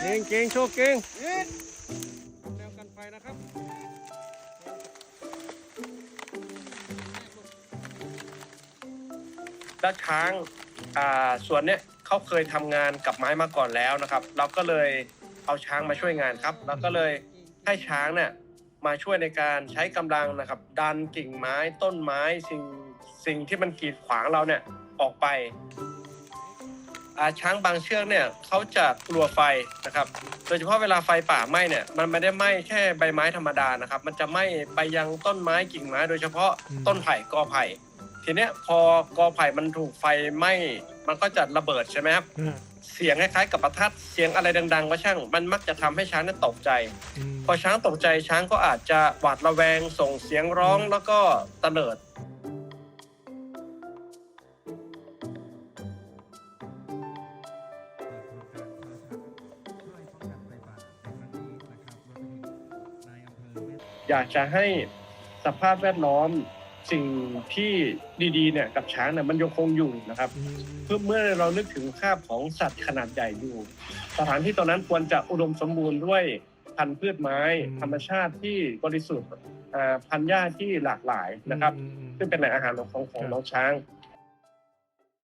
เก่งเก่งโชว์เก่งแนวกันไฟนะครับแล้วช้างอ่าส่วนเนี้ยเขาเคยทำงานกับไม้มาก่อนแล้วนะครับ เราก็เลยเอาช้างมาช่วยงานครับ แล้วก็เลยให้ช้างเนี่ยมาช่วยในการใช้กำลังนะครับ ดันกิ่งไม้ต้นไม้สิ่งสิ่งที่มันกีดขวางเราเนี่ยออกไป ช้างบางเชือกเนี่ยเขาจะกลัวไฟนะครับ โดยเฉพาะเวลาไฟป่าไหม้เนี่ยมันไม่ได้ไหม้แค่ใบไม้ธรรมดานะครับ มันจะไหม้ไปยังต้นไม้กิ่งไม้ โดยเฉพาะต้นไผ่กอไผ่ทีเนี้ยพอกอไผ่มันถูกไฟไหม้มันก็จะระเบิดใช่ไหมครับอ่าเสียงคล้ายๆกับประทัดเสียงอะไรดังๆก็ช่างมันมักจะทำให้ช้างนั้นตกใจอืมพอช้างตกใจช้างก็อาจจะหวาดระแวงส่งเสียงร้องแล้วก็ตะเลิด อยากจะให้สภาพแวดล้อมสิ่งที่ดีๆเนี่ยกับช้างเนี่ยมันยังคงอยู่นะครับอืมเพื่อเมื่อเรานึกถึงภาพของสัตว์ขนาดใหญ่อยู่ สถานที่ตรงนั้นควรจะอุดมสมบูรณ์ด้วยพันธุ์พืชไม้ ธรรมชาติที่บริสุทธิ์อ่าพันธุ์หญ้าที่หลากหลายนะครับอืมอืมซึ่งเป็นแหล่งอาหารของของของน้องช้าง